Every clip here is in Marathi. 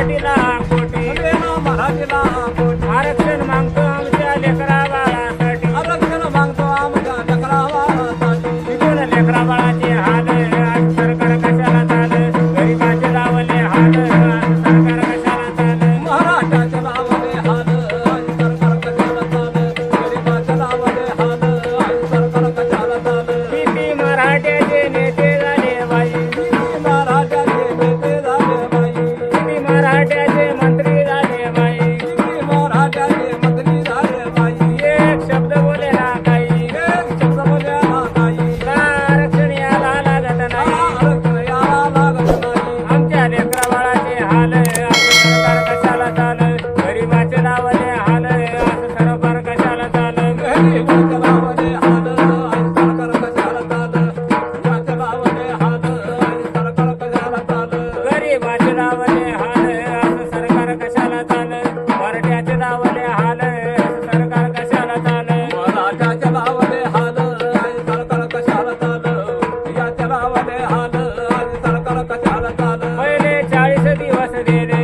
மராட்டினா கோட்டி மராட்டினா Saturday कशाला चाल मराठ्याचे दावले हाल सरकार कशाला चाल मराठ्याच्या दावले हाल सरकार कशाला चाल याच्या दावले हाल सरकार कशाला चाल पहिले चाळीस दिवस गेले.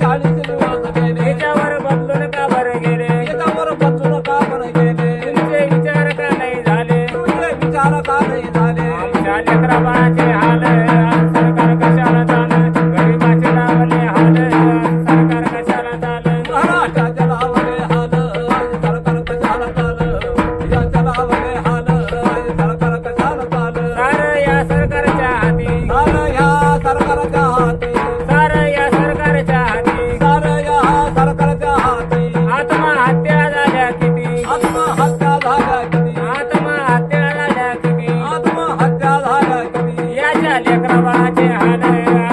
चाळीस दिवस गेले. याच्यावर बदलून का बरं गेले? याच्यावर बदलून का बरं गेले? तुमचे विचार का नाही झाले? तुमचे विचार का नाही झाले? आत्महत्या झाल्या किती? आत्महत्या झाल्या किती? आत्महत्या झाल्या किती लेकरा बाळाचे हाल